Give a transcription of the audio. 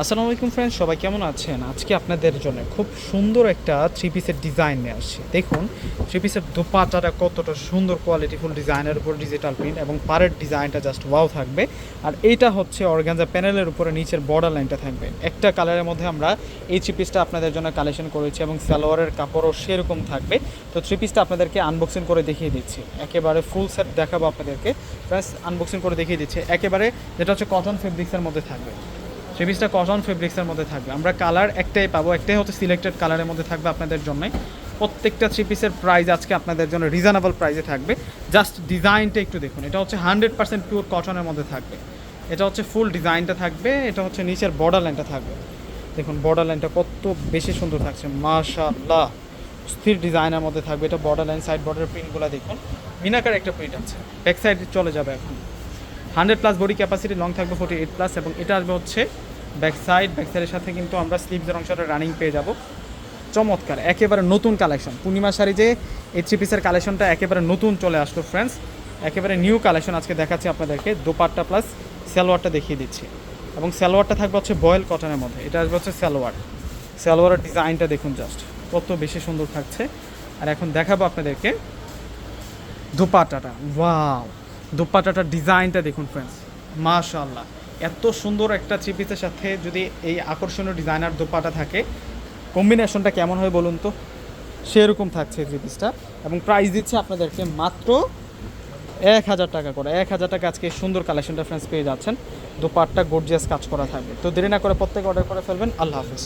আসসালামু আলাইকুম ফ্রেন্ডস সবাই কেমন আছেন? আজকে আপনাদের জন্য খুব সুন্দর একটা থ্রি পিসের ডিজাইন নিয়ে আসছি। দেখুন থ্রি পিসের দোপাটাটা কতটা সুন্দর কোয়ালিটিফুল ডিজাইনের উপর ডিজিটাল প্রিন্ট এবং পারের ডিজাইনটা জাস্ট ওয়াও থাকবে। আর এইটা হচ্ছে অর্গানজা প্যানেলের উপরে নিচের বর্ডার লাইনটা থাকবে। একটা কালারের মধ্যে আমরা এই থ্রি পিসটা আপনাদের জন্য কালেকশন করেছি এবং সালোয়ারের কাপড়ও সেরকম থাকবে। তো থ্রি পিসটা আপনাদেরকে আনবক্সিং করে দেখিয়ে দিচ্ছি। একেবারে ফুল সেট দেখাবো আপনাদেরকে। প্লাস আনবক্সিং করে দেখিয়ে দিচ্ছি। একেবারে যেটা হচ্ছে কটন ফেব্রিক্সের মধ্যে থাকবে। থ্রি পিসটা কটন ফেব্রিক্সের মধ্যে থাকবে। আমরা কালার একটাই পাবো, একটাই হচ্ছে সিলেক্টেড কালারের মধ্যে থাকবে আপনাদের জন্য। প্রত্যেকটা থ্রি পিসের প্রাইস আজকে আপনাদের জন্য রিজনেবল প্রাইসে থাকবে। জাস্ট ডিজাইনটা একটু দেখুন, এটা হচ্ছে হান্ড্রেড পার্সেন্ট পিওর কটনের মধ্যে থাকবে। এটা হচ্ছে ফুল ডিজাইনটা থাকবে, এটা হচ্ছে নিচের বর্ডার লাইনটা থাকবে। দেখুন বর্ডার লাইনটা কত বেশি সুন্দর থাকছে, মাশাআল্লাহ। স্থির ডিজাইনের মধ্যে থাকবে, এটা বর্ডার লাইন সাইড বর্ডার প্রিন্টগুলো দেখুন। মিনাকার একটা প্রিন্ট আছে ব্যাক সাইডে চলে যাবে এখন। Hundred plus body capacity long থাকবে ফোর্টি এইট প্লাস এবং এটা আসবে হচ্ছে ব্যাক সাইড ব্যাক সাইডের সাথে কিন্তু আমরা স্লিভসের অংশটা রানিং পেয়ে যাব। চমৎকার, একেবারে নতুন কালেকশন পূর্ণিমা শাড়ি যে এই থ্রি পিসের কালেকশনটা একেবারে নতুন চলে আসলো ফ্রেন্ডস একেবারে নিউ কালেকশন আজকে দেখাচ্ছি আপনাদেরকে। দোপাট্টা প্লাস সালোয়ারটা দেখিয়ে দিচ্ছি। এবং সালোয়ারটা থাকবে হচ্ছে বয়েল কটনের মধ্যে। এটা আসবে হচ্ছে সালোয়ার। সালোয়ারের ডিজাইনটা দেখুন জাস্ট কত বেশি সুন্দর থাকছে। আর এখন দেখাবো আপনাদেরকে দোপাট্টাটা। ওয়াও দোপাট্টাটার ডিজাইনটা দেখুন ফ্রেন্ডস মাশাআল্লাহ। এত সুন্দর একটা থ্রি পিসের সাথে যদি এই আকর্ষণীয় ডিজাইনার দোপাটা থাকে কম্বিনেশনটা কেমন হয় বলুন তো? সেরকম থাকছে থ্রি পিসটা এবং প্রাইস দিচ্ছে আপনাদেরকে মাত্র এক হাজার টাকা করে। এক হাজার টাকা আজকে সুন্দর কালেকশনটা ফ্রেন্ডস পেয়ে যাচ্ছেন। দোপাট্টা গর্জিয়াস কাজ করা থাকবে। তো দেরি না করে প্রত্যেকে অর্ডার করে ফেলবেন। আল্লাহ হাফিজ।